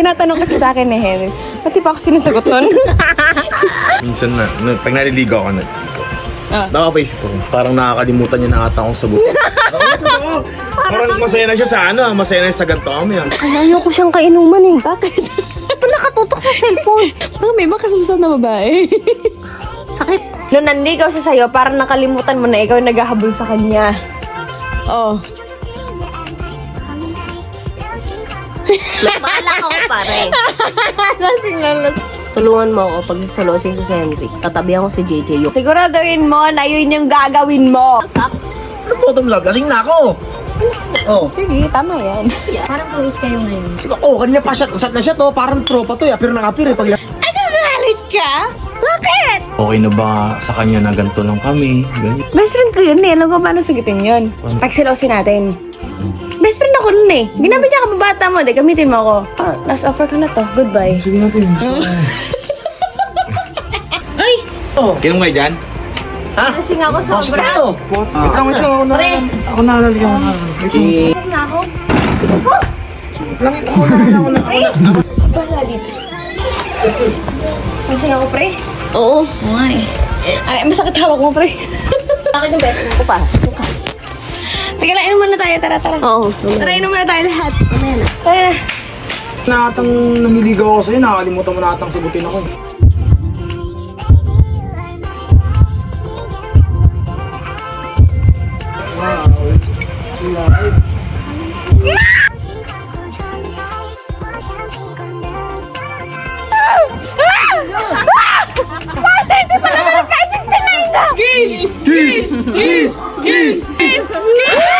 Tinatanong kasi sa akin ni Henry, pati pa ako sinasagot nun. Minsan na, na pag naliligaw ka na, Ah. nakapaisip ko, parang nakakalimutan niya na ata akong sagot. Oo, totoo. Parang masaya na siya sa ano, masaya na siya sa ganito kami. ah. Kalayo ko siyang kainuman eh. Bakit? Ba't nakatutok sa cellphone? Parang may makasusunod na babae. Sakit. Nung nanligaw siya sa'yo, parang nakalimutan mo na ikaw yung naghahabol sa kanya. oh. Nagpaalak ako pare. Lasing na lasing. Tulungan mo ako pag salosin ko si Henry. Tatabihan ko si JJ yung... Siguraduhin mo na yun yung gagawin mo. Ano bottom love? Lasing na ako. Oh. Sige, tama yan. Parang close kayo ngayon. Oo, kanina pa shot. Shot na shot, oh. Parang tropa to, eh. Apir na apir, eh. Pag Ay, nagalit ka? Bakit? Okay na ba sa kanya na ganito lang kami? Ganyan. Best friend ko yun eh. Alam ko paano sagutin yun. Pagsilosin natin. Best friend ako nun eh. Ginamit niya kababata mo. Di, gamitin mo ako. Ah, last offer ko na to. Goodbye. Sige natin. Kinom kayo dyan? Ha? Lasing ako Bakit sobra. to? Wait lang, wait lang. Ako na, Pre. ako na lalagyan ko na. Wait lang. Lasing na ako. Langit, ako na, ako na, ako na. Bahala dito. Lasing ako, pre. Oo. Why? Ay, masakit hawak mo, pre. Bakit yung best friend ko pa? Teka lang, inom muna tayo. Tara, tara. Oo. Tara, inom muna tayo lahat. Tara na. Nakatang naniligaw ako sa'yo, nakakalimutan mo na atang sagutin ako. Eh. Kiss! Kiss! Kiss! Kiss! Kiss! Kiss!